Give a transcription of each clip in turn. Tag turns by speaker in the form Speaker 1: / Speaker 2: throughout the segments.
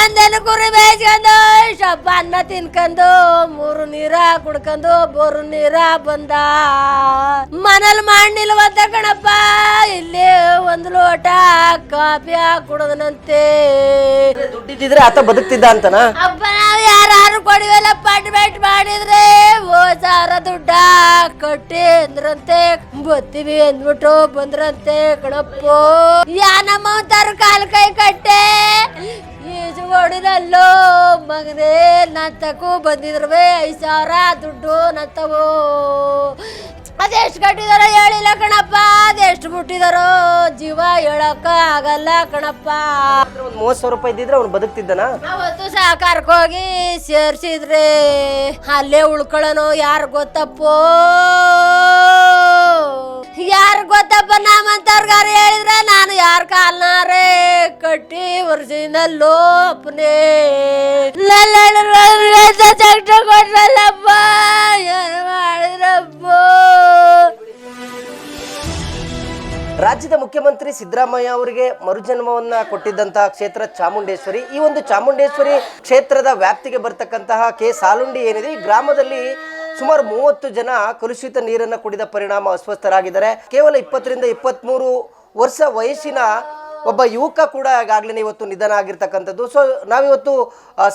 Speaker 1: ಗಂಧನ ಕುರಿ ಬೇಯಿಸ್ಕೊಂಡು ಶಬ್ಬ ಅನ್ನ ತಿನ್ಕೊಂಡು ಮೂರು ನೀರ ಕುಡ್ಕೊಂಡು ಬೋರು ನೀರ ಬಂದ. ಮನೇಲಿ ಮಾಡಿಲ್ವಂತ ಕಣಪ್ಪ ಇಲ್ಲಿ ಒಂದು ಲೋಟ ಕಾಫಿ ಕುಡದನಂತೆ
Speaker 2: ದುಡ್ಡಿದ್ರೆ ಆತ ಬದುಕ್ತಿದ್ದ ಅಂತನ?
Speaker 1: ಅಪ್ಪ ನಾವು ಯಾರು ಕೊಡಿವೆಲ್ಲ ಪಟ್ಬೇಟ್ ಮಾಡಿದ್ರೆ ಓ ದುಡ್ಡ ಕಟ್ಟಿ ಅಂದ್ರಂತೆ ಬತ್ತೀವಿ ಅಂದ್ಬಿಟ್ಟು ಬಂದ್ರಂತೆ ಕಣಪ್ಪ. ಯಾ ನಮ್ಮ ತರ ಕಾಲ್ ಕೈ ಕಟ್ಟೆ ಈಜು ಹೊಡಿದಲ್ಲೋ ಮಗನೇ ನತ್ತಕ್ಕೂ ಬಂದಿದ್ರವೆ ಐದು ಸಾವಿರ ದುಡ್ಡು ನತ್ತವು. ಅದೆಷ್ಟು ಕಟ್ಟಿದಾರೋ ಹೇಳಿಲ್ಲ ಕಣಪ್ಪ ಅದೆಷ್ಟು ಮುಟ್ಟಿದಾರೋ ಜೀವ ಹೇಳಕ್ಕ ಆಗಲ್ಲ ಕಣಪ್ಪ.
Speaker 2: ಒಂದು ಮೂವತ್ ಸಾವಿರ ರೂಪಾಯಿ ಇದ್ದಿದ್ರೆ ಅವ್ನು ಬದುಕ್ತಿದ್ದಾನ?
Speaker 1: ಅವತ್ತು ಸಹಕಾರಕ್ಕೆ ಹೋಗಿ ಸೇರ್ಸಿದ್ರೆ ಅಲ್ಲೇ ಉಳ್ಕೊಳ್ಳೋನು ಯಾರು ಗೊತ್ತಪ್ಪೋ. ಯಾರು ಗೊತ್ತಪ್ಪ ನಮ್ಮಂತವ್ರಿಗಾರ ಹೇಳಿದ್ರೆ ನಾನು ಯಾರ ಕಾಲ್ನಾರೇ ಕಟ್ಟಿ ವರ್ಷದಿಂದಲ್ಲೋ ಅಪ್ಪನೇ. ಕೊಟ್ರಲ್ಲಪ್ಪ ಏನು ಮಾಡಿದ್ರಪ್ಪ
Speaker 2: ರಾಜ್ಯದ ಮುಖ್ಯಮಂತ್ರಿ ಸಿದ್ದರಾಮಯ್ಯ ಅವರಿಗೆ ಮರುಜನ್ಮವನ್ನ ಕೊಟ್ಟಿದ್ದಂತಹ ಕ್ಷೇತ್ರ ಚಾಮುಂಡೇಶ್ವರಿ ಈ ಒಂದು ಚಾಮುಂಡೇಶ್ವರಿ ಕ್ಷೇತ್ರದ ವ್ಯಾಪ್ತಿಗೆ ಬರ್ತಕ್ಕಂತಹ ಕೆ ಸಾಲುಂಡಿ ಏನಿದೆ ಈ ಗ್ರಾಮದಲ್ಲಿ ಸುಮಾರು ಮೂವತ್ತು ಜನ ಕಲುಷಿತ ನೀರನ್ನು ಕುಡಿದ ಪರಿಣಾಮ ಅಸ್ವಸ್ಥರಾಗಿದ್ದಾರೆ. ಕೇವಲ ಇಪ್ಪತ್ತರಿಂದ ಇಪ್ಪತ್ತ್ಮೂರು ವರ್ಷ ವಯಸ್ಸಿನ ಒಬ್ಬ ಯುವಕ ಕೂಡ ಈಗಾಗಲೇ ಇವತ್ತು ನಿಧನ ಆಗಿರ್ತಕ್ಕಂಥದ್ದು ಸೊ ನಾವಿವತ್ತು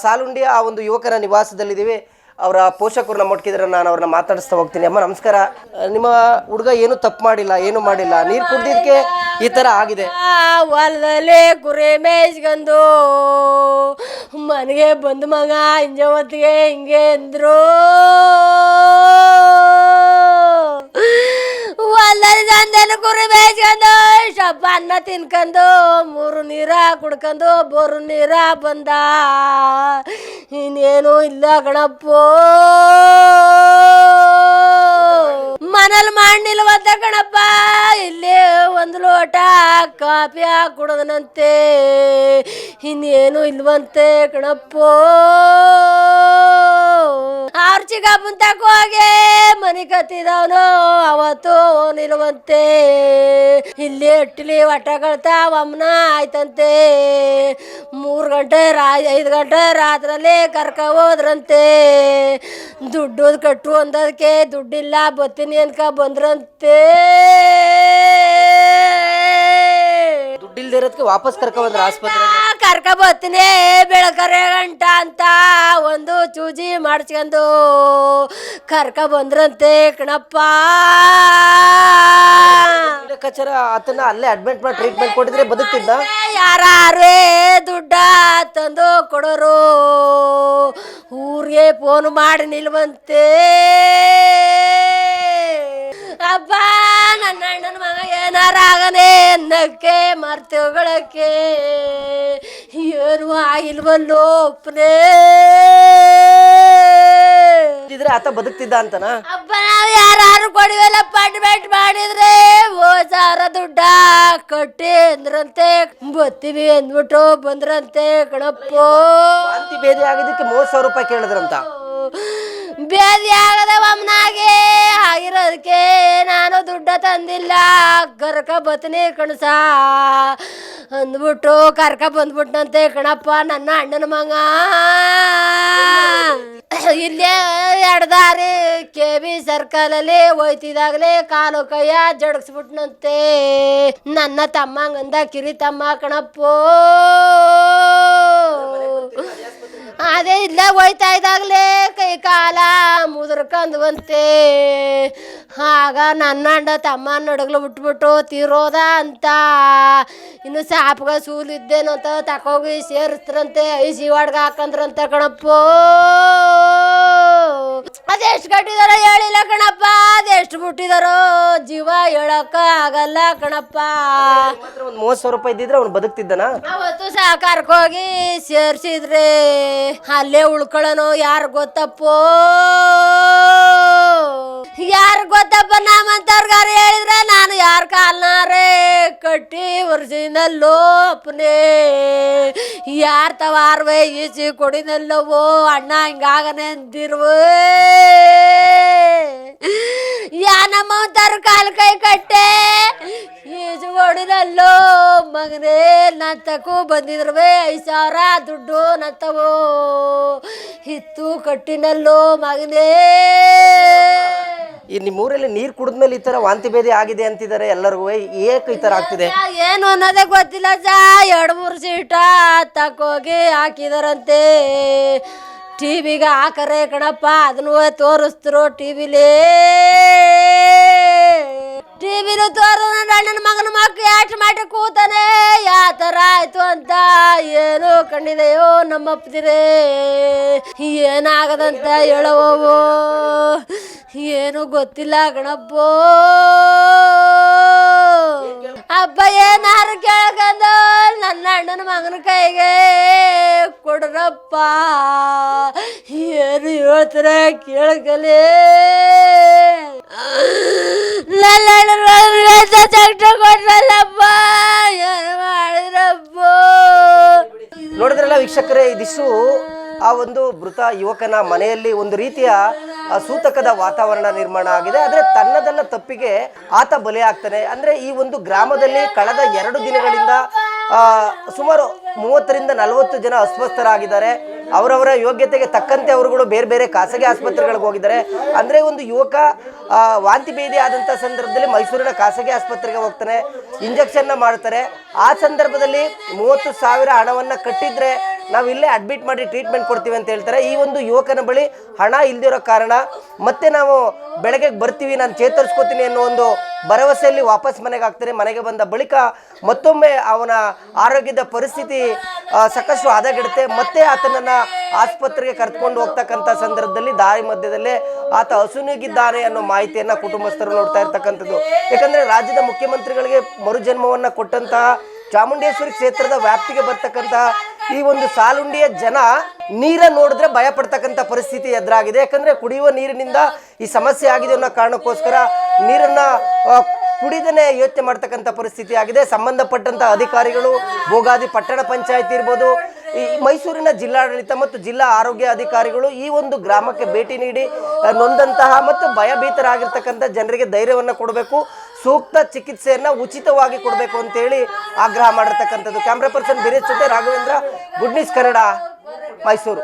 Speaker 2: ಸಾಲುಂಡಿಯ ಆ ಒಂದು ಯುವಕರ ನಿವಾಸದಲ್ಲಿದ್ದೀವಿ. ಅವರ ಪೋಷಕರು ನಮ್ಮ ಒಟ್ಟಿಗಿದ್ರೆ ನಾನು ಅವ್ರನ್ನ ಮಾತಾಡಿಸ್ತಾ ಹೋಗ್ತೀನಿ. ಅಮ್ಮ, ನಮಸ್ಕಾರ. ನಿಮ್ಮ ಹುಡುಗ ಏನು ತಪ್ಪು ಮಾಡಿಲ್ಲ, ಏನು ಮಾಡಿಲ್ಲ? ನೀರು ಕುಡ್ದಿದ್ದಕ್ಕೆ ಈ ಥರ ಆಗಿದೆ.
Speaker 1: ಹೊಲದಲ್ಲಿ ಕುರಿ ಮೇಯ್ಸ್ಕೊಂಡು ಮನೆಗೆ ಬಂದು ಮಗ ಹಿಂಜೆ ಹೊತ್ತಿಗೆ ಹಿಂಗೆ ಅಂದ್ರು. ಅನ್ನ ತಿನ್ಕೊಂಡು ಮೂರು ನೀರ ಕುಡ್ಕೊಂಡು ಬೋರು ನೀರ ಬಂದ. ಇನ್ನೇನು ಇಲ್ಲ ಕಣಪ್ಪ. ಮನೇಲಿ ಮಾಡಿಲ್ವಂತ ಕಣಪ್ಪ. ಲೋಟ ಕಾಫಿ ಕುಡದನಂತೆ. ಇನ್ನೇನು ಇಲ್ವಂತೆ ಕಣಪ್ಪೋ. ಅವ್ರ ಚಿಗ ಹೋಗಿ ಮನೆ ಕತ್ತಿದವನು ಅವತ್ತು ನಿಲ್ವಂತೆ ಇಲ್ಲಿ ಇಟ್ಲಿ ಒಟ್ಟಗಳ್ತಾ ಒಮ್ಮನ ಆಯ್ತಂತೆ. ಮೂರು ಗಂಟೆ ರಾ, ಐದು ಗಂಟೆ ರಾತ್ರಲ್ಲಿ ಕರ್ಕ ಹೋದ್ರಂತೆ. ದುಡ್ಡು ಕಟ್ಟು ಅಂದದಕ್ಕೆ ದುಡ್ಡಿಲ್ಲ ಬತ್ತೀನಿ ಅನ್ಕ ಬಂದ್ರಂತೆ.
Speaker 2: ದುಡ್ಡಿಲ್ದೇ ಇರೋದಕ್ಕೆ ವಾಪಸ್ ಕರ್ಕೊಂಡ್ಬಂದ್ರೆ ಆಸ್ಪತ್ರೆ?
Speaker 1: ಕರ್ಕ ಬೆಳಕರೆ ಗಂಟ ಅಂತ ಒಂದು ಚೂಜಿ ಮಾಡಿಸ್ಕೊಂಡು ಕರ್ಕ ಬಂದ್ರಂತೆ ಕಣಪ್ಪ.
Speaker 2: ಲೆಕ್ಕಾಚಾರ ಆತನ ಅಲ್ಲೇ ಅಡ್ಮಿಟ್ ಮಾಡಿ ಟ್ರೀಟ್ಮೆಂಟ್ ಕೊಟ್ಟಿದ್ರೆ ಬದುಕ್ತಿದ್ದ?
Speaker 1: ಯಾರೇ ದುಡ್ಡ ತಂದು ಕೊಡೋರು ಊರಿಗೆ ಫೋನ್ ಮಾಡಿ ನಿಲ್ವಂತೆ. ಅಬ್ಬ ನನ್ನ ಅಣ್ಣನ ಮಗ ಏನಾರ ಆಗನೆ ಅನ್ನಕ್ಕೆ ಮರ್ತೇಗಳಕ್ಕೆ ಏನು ಆಗಿಲ್ವಲ್ಲೋ ಒಪ್ಪನೇ
Speaker 2: ಇದ್ರೆ ಆತ ಬದುಕ್ತಿದ್ದ ಅಂತನ?
Speaker 1: ಅಬ್ಬ ನಾವು ಯಾರು ಕೊಡಿವೆಲ್ಲ ಪಟ್ಬೇಟ್ ಮಾಡಿದ್ರೆ ಓ ಸಾವಿರ ದುಡ್ಡ ಕಟ್ಟಿ ಅಂದ್ರಂತೆ ಬತ್ತೀವಿ ಅಂದ್ಬಿಟ್ಟು ಬಂದ್ರಂತೆ ಕಣಪ್ಪೋ.
Speaker 2: ವಾಂತಿ ಬೇದಿ ಆಗಿದ್ದಕ್ಕೆ ಮೂವತ್ತು ಸಾವಿರ ರೂಪಾಯಿ ಕೇಳಿದ್ರಂತ.
Speaker 1: ಬೇದಿ ಆಗದ ಒಮ್ನಾಗೆ ಆಗಿರೋದಕ್ಕೆ ನಾನು ದುಡ್ಡ ತಂದಿಲ್ಲ. ಕರ್ಕ ಬತ್ನಿ ಕಣಸ. ಅಂದ್ಬಿಟ್ಟು ಕರ್ಕ ಬಂದ್ಬಿಟ್ನಂತೆ ಕಣಪ್ಪ, ನನ್ನ ಅಣ್ಣನ ಮಗ. ಇಲ್ಲೇ ಎಡ್ದಾರಿ ಕೆ ಬಿ ಸರ್ಕಲಲ್ಲಿ ಹೋಯ್ತಿದಾಗಲೇ ಕಾಲು ಕೈಯ ಜಡಗ್ಸ್ಬಿಟ್ನಂತೆ. ನನ್ನ ತಮ್ಮಂಗಂದ ಕಿರಿ ತಮ್ಮ ಕಣಪ್ಪೋ. ಅದೇ ಇಲ್ಲ, ಹೋಯ್ತಾ ಇದ್ದಾಗಲೇ ಕೈ ಕಾಲ ಮುದುರ್ಕಂದ್ವಂತೆ. ಆಗ ನನ್ನ ಅಣ್ಣ ತಮ್ಮ ನಡಗಲು ಬಿಟ್ಬಿಟ್ಟು, ತೀರೋದ ಅಂತ. ಇನ್ನು ಸಾಪ್ಗ ಸೂಲಿದ್ದೇನಂತ ತಕೋಗಿ ಸೇರಿಸ್ತ್ರಂತೆ ಐಸಿ ಒಡ್ಗ ಹಾಕಂದ್ರಂತ ಕಣಪ್ಪ. ಅದೆಷ್ಟು ಕಟ್ಟಿದಾರೋ ಹೇಳಿಲ್ಲ ಕಣಪ್ಪ ಅದೆಷ್ಟು ಮುಟ್ಟಿದಾರೋ ಜೀವ ಹೇಳಕ್ಕ ಆಗಲ್ಲ ಕಣಪ್ಪ.
Speaker 2: ಒಂದ್ ಒಂದು ಮೂವತ್ತು ಸಾವಿರ ರೂಪಾಯಿ ಇದ್ದಿದ್ರೆ ಅವ್ನು ಬದುಕ್ತಿದ್ದನ?
Speaker 1: ಅವತ್ತು ಸಹಕಾರಕ್ಕೆ ಹೋಗಿ ಸೇರ್ಸಿದ್ರೆ ಅಲ್ಲೇ ಉಳ್ಕೊಳ್ಳೋನು ಯಾರು ಗೊತ್ತಪ್ಪೋ? ಯಾರು ಗೊತ್ತಪ್ಪ ನಮ್ಮಂತವ್ರಿಗಾರ ಹೇಳಿದ್ರೆ ನಾನು ಯಾರ ಕಾಲ್ನಾರೇ ಕಟ್ಟಿ ವರ್ಷದಿಂದಲ್ಲೋ ಅಪ್ಪನೇ. ಯಾರ ತವಾರ್ವೆ ಈಚಿ ಕೊಡಿನಲ್ಲವೋ ಅಣ್ಣ ಹಿಂಗಾಗನೆ ಅಂದಿರುವೆ. ಯಾ ಕಾಲು ಕೈ ಕಟ್ಟೆ. ಈಜು ಕೊಡಿನಲ್ಲೋ ಮಗನೇ ನನ್ ತಕು ಬಂದಿದ್ರವೇ, ಐದು ಸಾವಿರ ದುಡ್ಡು ನತ್ತವೋ. ಹಿತ್ತು ಕಟ್ಟಿನಲ್ಲೋ ಮಗನೇ.
Speaker 2: ಈ ನಿಮ್ಮ ಊರಲ್ಲಿ ನೀರು ಕುಡಿದ್ಮೇಲೆ ಈ ತರ ವಾಂತಿ ಭೇದಿ ಆಗಿದೆ ಅಂತಿದ್ದಾರೆ ಎಲ್ಲರಿಗೂ. ಏಕ ಈ ತರ ಆಗ್ತಿದೆ.
Speaker 1: ಏನು ಅನ್ನೋದೇ ಗೊತ್ತಿಲ್ಲ ಜಾ. ಎರಡು ಮೂರು ಸೀಟ ತಕ್ಕೋಗಿ ಹಾಕಿದಾರಂತೆ. ಟಿವಿಗೆ ಹಾಕರೆ ಕಣಪ್ಪ ಅದನ್ನು ತೋರಿಸ್ತರು ಟಿವಿಲಿ ಟಿವಿಲು ತೋರು ನನ್ನ ಅಣ್ಣನ ಮಗನ ಮಕ್ಕ ಯಾಟ್ ಮಾಡಿ ಕೂತಾನೆ. ಯಾವ ಥರ ಆಯ್ತು ಅಂತ ಏನು ಕಂಡಿದೆಯೋ ನಮ್ಮಪ್ಪದಿರೇ. ಏನಾಗದಂತ ಹೇಳವೋ. ಏನು ಗೊತ್ತಿಲ್ಲ ಗಣಪ್ಪೋ ಹಬ್ಬ ಏನಾರು ಕೇಳಕಂದ ನನ್ನ ಅಣ್ಣನ ಮಗನ ಕೈಗೆ ಕೊಡ್ರಪ್ಪ. ಏನು ಹೇಳ್ತಾರೆ ಕೇಳ್ಕಲೇ. ನನ್ನ ಕೊಡ್ರಲ್ಲಪ್ಪ ಏನು ಮಾಡಿದ್ರಪ್ಪ.
Speaker 2: ನೋಡಿದ್ರಲ್ಲ ವೀಕ್ಷಕರೇ ಇದಿಷ್ಟು ಆ ಒಂದು ಮೃತ ಯುವಕನ ಮನೆಯಲ್ಲಿ ಒಂದು ರೀತಿಯ ಸೂತಕದ ವಾತಾವರಣ ನಿರ್ಮಾಣ ಆಗಿದೆ. ಆದರೆ ತನ್ನದಲ್ಲ ತಪ್ಪಿಗೆ ಆತ ಬಲಿಯಾಗ್ತಾನೆ ಅಂದರೆ ಈ ಒಂದು ಗ್ರಾಮದಲ್ಲಿ ಕಳೆದ ಎರಡು ದಿನಗಳಿಂದ ಸುಮಾರು ಮೂವತ್ತರಿಂದ ನಲವತ್ತು ಜನ ಅಸ್ವಸ್ಥರಾಗಿದ್ದಾರೆ. ಅವರವರ ಯೋಗ್ಯತೆಗೆ ತಕ್ಕಂತೆ ಅವರುಗಳು ಬೇರೆ ಬೇರೆ ಖಾಸಗಿ ಆಸ್ಪತ್ರೆಗಳಿಗೆ ಹೋಗಿದ್ದಾರೆ. ಅಂದರೆ ಒಂದು ಯುವಕ ವಾಂತಿ ಭೇದಿ ಆದಂಥ ಸಂದರ್ಭದಲ್ಲಿ ಮೈಸೂರಿನ ಖಾಸಗಿ ಆಸ್ಪತ್ರೆಗೆ ಹೋಗ್ತಾನೆ, ಇಂಜೆಕ್ಷನ್ನ ಮಾಡ್ತಾರೆ. ಆ ಸಂದರ್ಭದಲ್ಲಿ ಮೂವತ್ತು ಸಾವಿರ ಹಣವನ್ನು ಕಟ್ಟಿದ್ರೆ ನಾವು ಇಲ್ಲೇ ಅಡ್ಮಿಟ್ ಮಾಡಿ ಟ್ರೀಟ್ಮೆಂಟ್ ಕೊಡ್ತೀವಿ ಅಂತ ಹೇಳ್ತಾರೆ. ಈ ಒಂದು ಯುವಕನ ಬಳಿ ಹಣ ಇಲ್ದಿರೋ ಕಾರಣ ಮತ್ತೆ ನಾವು ಬೆಳಗ್ಗೆ ಬರ್ತೀವಿ, ನಾನು ಚೇತರಿಸ್ಕೋತೀನಿ ಅನ್ನೋ ಒಂದು ಭರವಸೆಯಲ್ಲಿ ವಾಪಸ್ ಮನೆಗೆ ಹಾಕ್ತಾರೆ ಮನೆಗೆ ಬಂದ ಬಳಿಕ ಮತ್ತೊಮ್ಮೆ ಅವನ ಆರೋಗ್ಯದ ಪರಿಸ್ಥಿತಿ ಸಾಕಷ್ಟು ಹದಗೆಡುತ್ತೆ. ಮತ್ತೆ ಆತನನ್ನು ಆಸ್ಪತ್ರೆಗೆ ಕರೆದುಕೊಂಡು ಹೋಗ್ತಕ್ಕಂಥ ಸಂದರ್ಭದಲ್ಲಿ, ದಾರಿ ಮಧ್ಯದಲ್ಲೇ ಆತ ಹಸುನಿಗಿದ್ದಾನೆ ಅನ್ನೋ ಮಾಹಿತಿಯನ್ನು ಕುಟುಂಬಸ್ಥರು ನೋಡ್ತಾ ಇರ್ತಕ್ಕಂಥದ್ದು. ಯಾಕಂದರೆ ರಾಜ್ಯದ ಮುಖ್ಯಮಂತ್ರಿಗಳಿಗೆ ಮರುಜನ್ಮವನ್ನು ಕೊಟ್ಟಂತಹ ಚಾಮುಂಡೇಶ್ವರಿ ಕ್ಷೇತ್ರದ ವ್ಯಾಪ್ತಿಗೆ ಬರ್ತಕ್ಕಂತಹ ಈ ಒಂದು ಸಾಲುಂಡಿಯ ಜನ ನೀರ ನೋಡಿದ್ರೆ ಭಯ ಪಡ್ತಕ್ಕಂಥ ಪರಿಸ್ಥಿತಿ ಎದುರಾಗಿದೆ. ಯಾಕಂದ್ರೆ ಕುಡಿಯುವ ನೀರಿನಿಂದ ಈ ಸಮಸ್ಯೆ ಆಗಿದೆ ಅನ್ನೋ ಕಾರಣಕ್ಕೋಸ್ಕರ ನೀರನ್ನ ಕುಡಿದನೆ ಯೋಚನೆ ಮಾಡ್ತಕ್ಕಂಥ ಪರಿಸ್ಥಿತಿ ಆಗಿದೆ. ಸಂಬಂಧಪಟ್ಟಂತ ಅಧಿಕಾರಿಗಳು ಭೋಗಾದಿ ಪಟ್ಟಣ ಪಂಚಾಯತ್ ಇರ್ಬೋದು, ಈ ಮೈಸೂರಿನ ಜಿಲ್ಲಾಡಳಿತ ಮತ್ತು ಜಿಲ್ಲಾ ಆರೋಗ್ಯ ಅಧಿಕಾರಿಗಳು ಈ ಒಂದು ಗ್ರಾಮಕ್ಕೆ ಭೇಟಿ ನೀಡಿ ನೊಂದಂತಹ ಮತ್ತು ಭಯಭೀತರಾಗಿರ್ತಕ್ಕಂಥ ಜನರಿಗೆ ಧೈರ್ಯವನ್ನು ಕೊಡಬೇಕು, ಸೂಕ್ತ ಚಿಕಿತ್ಸೆಯನ್ನ ಉಚಿತವಾಗಿ ಕೊಡಬೇಕು ಅಂತೇಳಿ ಆಗ್ರಹ ಮಾಡಿರ್ತಕ್ಕಂಥದ್ದು. ಕ್ಯಾಮ್ರಾ ಪರ್ಸನ್ ಬಿರೇಶ್ ಜೊತೆ ರಾಘವೇಂದ್ರ, ಗುಡ್ ನ್ಯೂಸ್ ಕನ್ನಡ, ಮೈಸೂರು.